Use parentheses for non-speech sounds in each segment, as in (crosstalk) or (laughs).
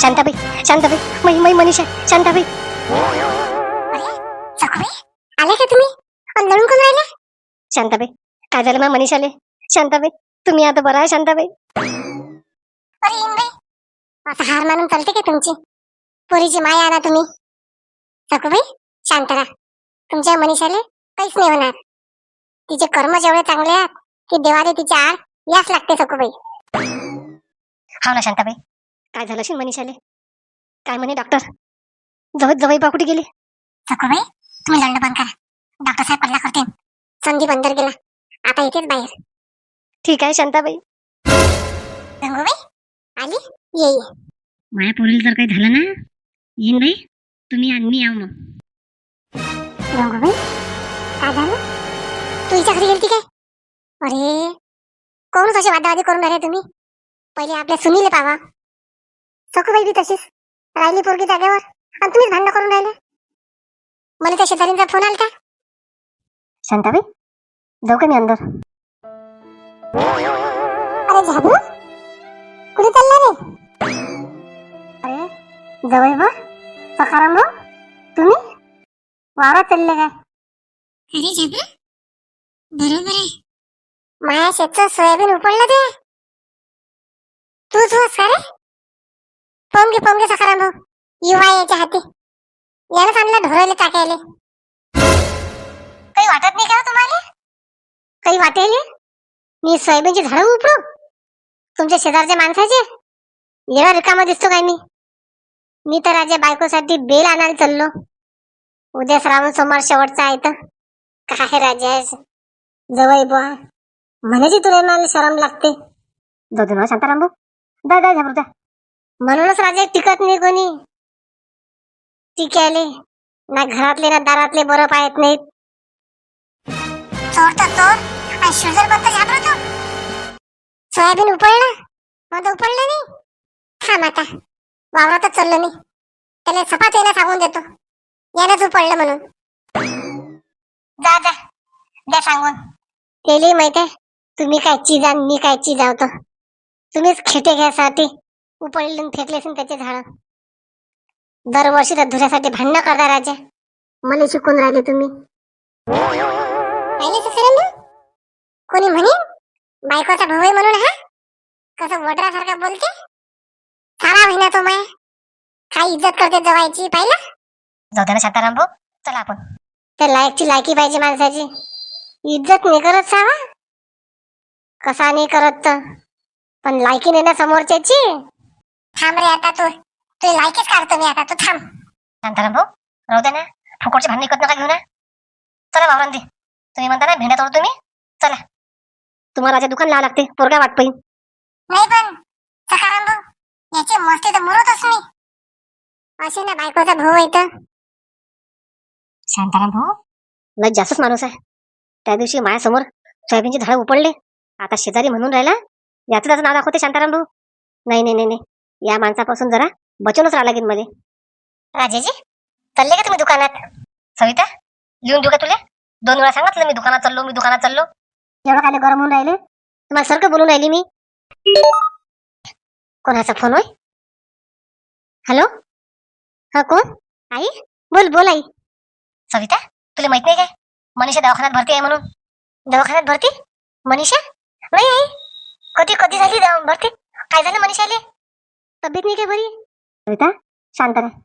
शांताबाई शांताबाई मै मै मनीषा शांताबाई. आले का तुम्ही? लढून कोण राहिले? शांताबाई काय झालं मा मनीषाले? शांताबाई तुम्ही आता बरं आहे शांताबाई. अरे इंबाई आता हार मानून चालते का तुमची? पोरीची माया आणा तुम्ही. सखुबाई शांत राहा. तुमच्या मनीषाले काहीच नाही होणार. तिचे कर्म जेवढे चांगले आहेत की देवाले तिच्या आड याच लागते सखुबाई हा ना शांताबाई. काय झालं असेल मनीषाले? काय म्हणे डॉक्टर जवळ जवळ बा कुठे गेली? सखुबाई तुम्ही लढणं बंद करा. डॉक्टर साहेब पडला करते संदीप अंदर गेला. आता येतेच बाहेर. ठीक आहे शांताबाई. गंगूबाई आली? ये ये. माझ्या पोरीला जर काही झालं ना? येईन बाई. तुम्ही आणि मी आव मग. गंगूबाई काय झालं? तू हिच्या घरी गेलती काय? अरे कोण असे वादावादी करून राहिले तुम्ही? पहिले आपल्या सुनीले पावा. सखूबाई बी तशीच. राहिली पोरगी जागेवर. आणि तुम्हीच भांडण करून राहिले. मला त्या शेजारींचा फोन आलता. शांताबाई जाऊ का मी अंदर. अरे झाबू कुठे चालला रे? अरे जवळ बा सखाराम भाऊ तुम्ही? वावरात चालले काय? अरे झाबू बरोबर आहे. माझ्या शेतचं सोयाबीन उपडलं ते. तूच होस का रे पोंगे पोंगे सकाराम भाऊ युवा याच्या हाती. यानं आणलं ढोरायला टाकायले काही वाटत नाही का हो तुम्हाला? काही वाटेल? मी सोयाबीनची झाडं उपडू? तुमच्या शेजारच्या माणसाचे? एवढा रिकामा दिसतो काय मी? मी तर राजा बायकोसाठी बेल आणायला चाललो. उद्या श्रावण सोमवार शेवटचा आहे तर. काय राजा? जवळ बुवा. म्हणायची तुला मला शरम लागते. जाऊ दे ना हो शांताराम भाऊ जा जा. म्हणूनच राजा टिकत नाही कोणी. टिकायले ना घरातले ना दारातले बरं पाहत नाहीत. चोर तर चोर आणि शिवजरबद्दल घाबरतो. सोयाबीन उपडलं मग उपडलं नाही. थांब आता. वावरातच चाललो मी. त्याला सपात येणं सांगून देतो. यानंच उपडलं म्हणून. जा जा. द्या सांगून. केली माहीत आहे तुम्ही काय चीज आणि मी काय चीज आहोत तुम्हीच खेटे घ्यासाठी. उपडले फेकले असेल त्याचे झाड. दरवर्षी त्या धुऱ्यासाठी भांडणं करता राजा. मला शिकून राहिले तुम्ही. कोणी म्हणे? बायकोचा भाऊ आहे म्हणून हा? कसं वडरासारखा बोलते? सारा महिना तो माय. काय इज्जत करते जवायची पाहिलं? जाऊ दे ना शांताराम भाऊ चला आपण. त्या लायकची लायकी पाहिजे माणसाची. इज्जत नाही करत सावा. कसा नाही करत तर. पण लायकी नाही ना समोरच्याची. थांब रे आता तू. तू लायकीच काढतो मी आता. तू थांब. शांताराम भाऊ राहू दे ना. फुकटची भांडणी करत नका घेऊ ना. चला वावरांदी तुम्ही म्हणता ना भेंड्या तोडतो मी. चला. तुम्हाला राजा दुकान लावा लागते पोरगा वाट पाहिजे नाही पण. सकाराम भाऊ याचे मस्ती तर मुरतच मी. असे ना बायकोचा भाऊ तर. शांताराम भाऊ. लय जास्तच माणूस आहे. त्या दिवशी माझ्यासमोर सोयाबीनचे झाड उपडले. आता शेजारी म्हणून राहिला. याचं त्याचं नाव दाखवते शांताराम भाऊ. नाही नाही नाही नाही. या माणसापासून जरा बचूनच राहा लागेल मध्ये. राजेजी चालले का तुम्ही दुकानात? सविता लिहून देऊ का तुला? दोन वेळा सांगितलं मी दुकानात चाललो मी दुकानात चाललो. एवढं काय गरम होऊन राहिले. तुम्हाला सारखं बोलून राहिली मी. कोणाचा फोन होय? हॅलो? हा कोण? आई? बोल बोल आई. सविता तुला माहीत नाही काय? मनीषा दवाखान्यात भरती आहे म्हणून. दवाखान्यात भरती? मनीषा? नाही आई. कधी कधी झाली दवा- भरती? काय झालं मनीषाले? तब्येत नाही काय बरी? सविता शांत राह.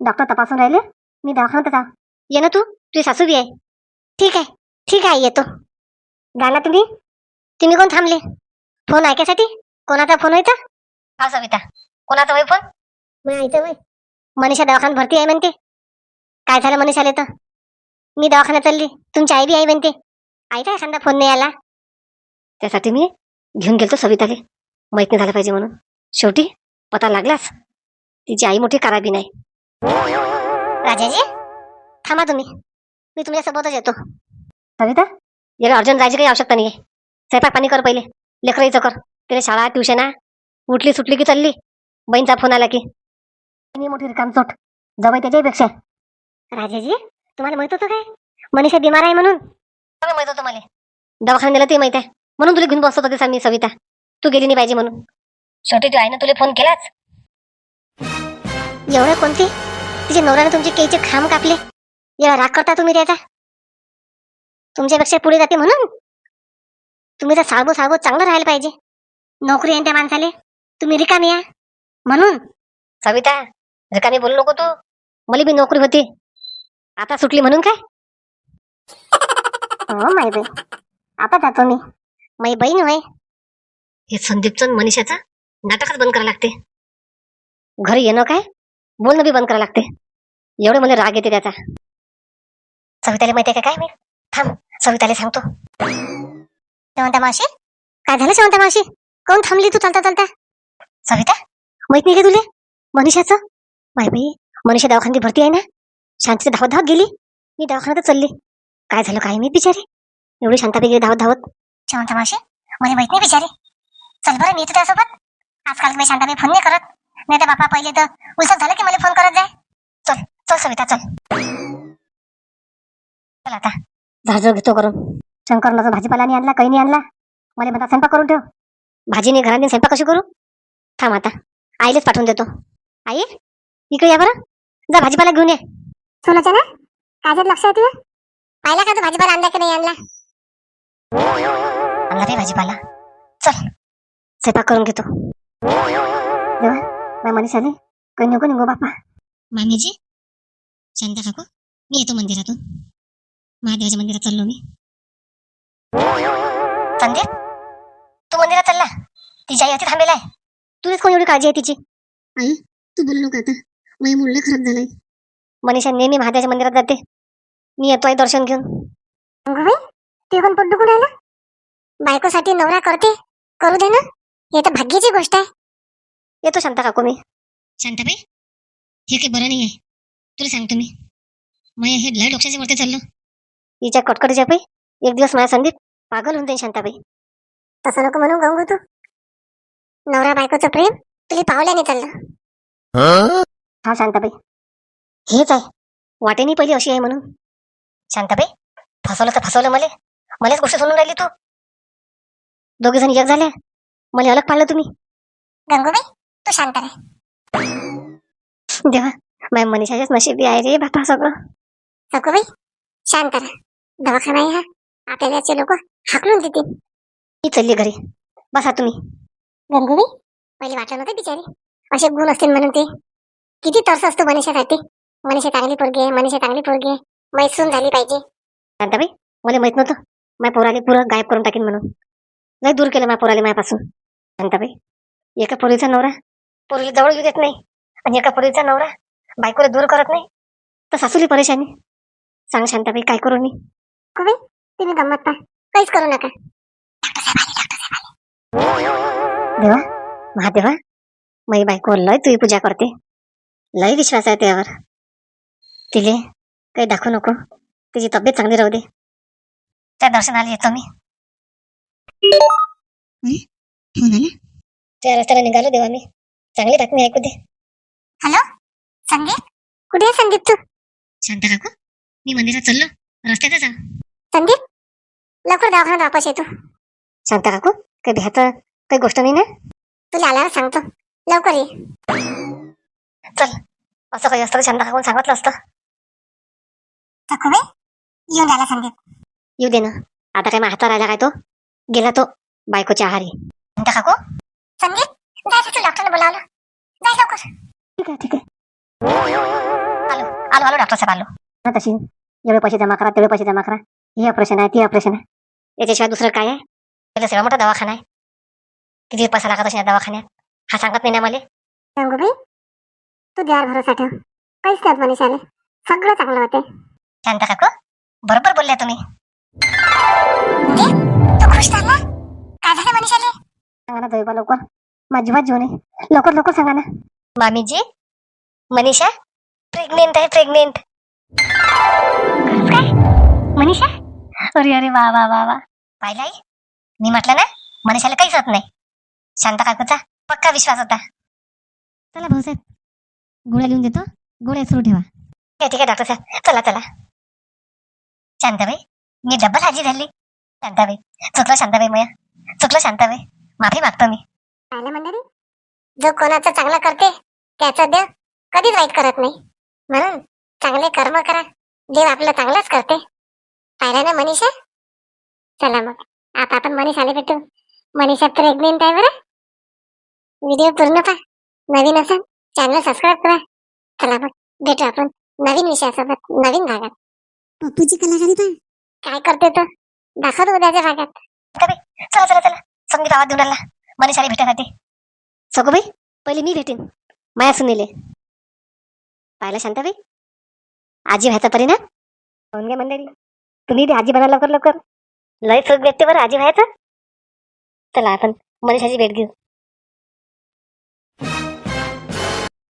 डॉक्टर तपासून राहिले. मी दवाखान्यात आहो ये ना तू. तुझी सासू बी आहे. ठीक आहे. ठीक आहे येतो. गाणं तुम्ही? तुम्ही कोण थांबले? फोन ऐकायसाठी? कोणाचा फोन होता? हा सविता. कोणाचा होय फोन? मी ऐकतो होय. मनीषा दवाखान्यात भरती आहे म्हणते. काय झालं मनीषाले तर? मी दवाखान्यात चालली. तुमची आई बी आई म्हणते. आईचा एखादा फोन नाही आला? त्यासाठी मी घेऊन गेलतो सविताले. माहीत नाही झालं पाहिजे म्हणून. शेवटी पता लागलाच तिची आई मोठी कराबी नाही. राजाजी थांबा तुम्ही. मी तुमच्यासोबतच येतो. सविता याला अर्जंट जायची काही आवश्यकता नाही स्वयंपाक पाणी कर पहिले. लेकराईचं कर. तिने शाळा ट्युशन उठली सुटली की चालली. बहीणचा फोन आला की. मी मोठी रिकाम चोट. जवळ त्याच्यापेक्षा. राजाजी तुम्हाला माहीत होतं काय? मनीषा बिमार आहे म्हणून. सगळं माहीत होतं मला. दवाखान्याला ते माहीत आहे. म्हणून तुला घेऊन बसत होते मी सविता. तू गेली नाही पाहिजे म्हणून. शेवटी तू आईनं तुला फोन केलाच? एवढं कोणती? तिचे नवऱ्याने तुमचे केळीचे खांब कापले. एवढा राग करता तुम्ही त्याचा? तुमच्यापेक्षा पुढे जाते म्हणून? तुम्ही तर साळबो साळबो चांगलं राहायला पाहिजे. नोकरी आहे त्या माणसाले. तुम्ही रिकामी या म्हणून? सविता रिकामी बोलू नको तू. मला बी नोकरी होती. आता सुटली म्हणून काय? (laughs) हो बाई. आता जातो मी. माई बहीण होय. हे संदीपचं आणि मनीषाचं? नाटकच बंद करावं लागते. घरी येणं काय? बोलणं बी बंद करावं लागते. एवढे मला राग येते त्याचा. सविताला माहिती आहे का काय? मी थांब सविताला सांगतो. शेवंता मावशी? काय झालं शेवंता मावशी? कोण थांबली तू चालता चालता? सविता माहीत नाही का तुले? मनीषाचं? माय बाई मनीषा दवाखान्यात भरती आहे ना? शांतीचं धावत धावत गेली. मी दवाखान्यात चालली. काय झालं काय मी बिचारी? एवढी शांतापैकी गेली धावत धावत शेवंता मावशी मला माहीत नाही बिचारी. चल बरं मी येतो त्यासोबत. आजकाल मी शांताबाई फोन नाही करत? नाही तर बापा पहिले तर उलसत झालं की मला फोन करत जाय. चल चल सविता चल. चल आता. झाडझुड घेतो करून शंकर माझा भाजीपाला नाही आणला काही नाही आणला. मला म्हणता स्वयंपाक करून ठेव. भाजीने घराने स्वयंपाक कशी करू? थांब आता. आईलाच पाठवून देतो. आई इकडे या बरं. जा भाजीपाला घेऊन ये. सोनाच्या ना? कायच्यात लक्ष आहे? तुझं पाहिला का तू भाजीपाला आणला की नाही आणला? आणला रे भाजीपाला. चल. स्वयंपाक करून घेतो. देवा माझ्या मनीष आले काही नको निघो बापा मामीजी शांता काकू मी येतो मंदिरातून महादेवाच्या मंदिरात चाललो मी संदीप तू मंदिरात चालला तिची आई अति थांबेला आहे तुझीच कोण एवढी काळजी आहे तिची आई तू बोलू नका आता माझ्या मुलं खराब झालंय मनीषा नेहमी महादेवाच्या मंदिरात जाते मी येतो आहे दर्शन घेऊन ते पण पोट दुखून राहिलं बायकोसाठी नवरा करते करू दे ना हे तर भाग्याची गोष्ट आहे. येतो शांता काकू मी. शांताबाई हे काही बरं नाही आहे तुला सांगतो मी. मग हे लय डोक्याच्या वरती चाललं. हिच्या कटकटीच्या पायी एक दिवस माझ्या संदीप पागल होऊन जाईल शांताबाई. तसं नको म्हणू गंगू तू. नवरा बायकोचं प्रेम तुला पावल्याने चाललं. हा? शांताबाई. हेच आहे. वाटेनी पहिली अशी आहे म्हणून. शांताबाई फसवलं तर फसवलं मला. मलाच गोष्ट सोडून राहिली तू. दोघे जण एक झाल्या. मला अलग पाडलं तुम्ही. गंगूबाई तू शांत राह. देवा माझ्या मनीषाच्याच नशीबी आहे रे बापा सगळं. सगूबाई शांत राह. दवाखाना आहे हा आपल्याला लोक हाकलून देतील. मी चालली घरी. बसा तुम्ही. गंगूबाई पहिले वाटलं नव्हतं बिचारी. असे गुण असतील म्हणून ते. किती तरस असतो मनीषासाठी. मनीषा चांगली पोरगी आहे मनीषा चांगली पोरगी आहे. मैसून झाली पाहिजे. शांताबाई मला माहीत नव्हतं. माझ्या पोराले पुरं गायब करून टाकीन म्हणून. लय दूर केलं माझ्या पोराले माझ्यापासून शांताबाई एका पोरीचा नवरा पोरीला जवळ येऊ देत नाही आणि एका पोरीचा नवरा बायकोला दूर करत नाही. तर सासूली परेशानी. सांग शांताबाई काय करू मी? तुम्ही गंमत पा काहीच करू नका. देवा महादेवा माई बायको लय तुझी पूजा करते. लय विश्वास आहे त्यावर. तिले काही दाखवू नको. तिची तब्येत चांगली राहू दे. त्या दर्शनाला येतो मी. फोन आला त्या रस्त्याला निघालो देवा मी. चांगली बातमी ऐकू दे संदीप? कुठे आहे संदीप तू? शांत काकू मी मंदिरात चाललो. रस्त्यातच जा. संदीप? लवकर दवाखान्यात वापस येतो शांत काकू काही भ्याचं काही गोष्ट नाही ना? तुला आल्यावर सांगतो. लवकर ये. चल असं काही असतं तर शांत काकून सांगितलं असतं. सखूबाई येऊन राहिला संदीप. येऊ दे ना. आता काय हाता राहिला काय तो? गेला तो बायकोच्या आहारी. शांत काकू संदीप जायचं तू डॉक्टरने बोलावलं. जाय लवकर. ठीक आहे ठीक आहे. आलो आलो आलो डॉक्टर साहेब आलो. ना तशी. एवढे पैसे जमा करा तेवढे पैसे जमा करा. हे ऑपरेशन आहे ते ऑपरेशन आहे. याच्याशिवाय दुसरं काय आहे? त्याला सेवा मोठा दवाखाना आहे. किती पैसा लागत असेल दवाखान्यात? हा सांगत नाही ना मला? गंगूबाई तू द्यार भरोसा ठेव. काहीच नाही होत मनीषाले. सगळं चांगलं होते शांत काकू बरोबर बोलल्या तुम्ही. तू खुश झाला? सांगा ना दैवा लवकर. माझी जीवात जीवन लवकर लवकर सांगा ना. मामीजी? मनीषा? प्रेग्नेंट आहे प्रेग्नेंट. काय? मनीषा? अरे अरे वा वा वा वा. पाहिलं आई मी म्हटलं ना मनीषाला काहीच होत नाही. शांत काकूचा पक्का विश्वास होता. चला भाऊसाहेब गोळ्या लिहून देतो. गोळ्या सुरू ठेवा. ठीक आहे ठीक आहे डॉक्टर साहेब. चला चला. शांताबाई मी डबल हाजी झाली शांताबाई चुकलं शांताबाई मया. चुकलं शांताबाई. माफी मागतो मी. पाहिलं मंडळी? जो कोणाचं चांगलं करते त्याचा देव कधीच वाईट करत नाही. म्हणून चांगले कर्म करा. देव आपलं चांगलंच करते. पाहिलं ना मनीषा? चला मग. आता आपण मनीषाला भेटू. मनीषा प्रेग्नेंट आहे बरं. व्हिडिओ पूर्ण पहा. नवीन असेल चॅनल सबस्क्राईब करा. चला मग. भेटू आपण नवीन विषयासोबत नवीन भागात. पप्पूची कलाकारी पण. काय करते तो? दाखवतो उद्याच्या भागात. चला चला चला. संगीत आवाज देऊन राहिला. मनीषाला भेटासाठी सगोबाई पहिले मी भेटेन. माया सुनीले. पाहिलं शांताबाई? आजी व्हायचा परिणाम पाहून घ्या मंडळी. तुम्ही बी आजी बना लवकर लवकर. लय सुख भेटते बरं आजी व्हायचं. चला आपण मनीषाची भेट घेऊ.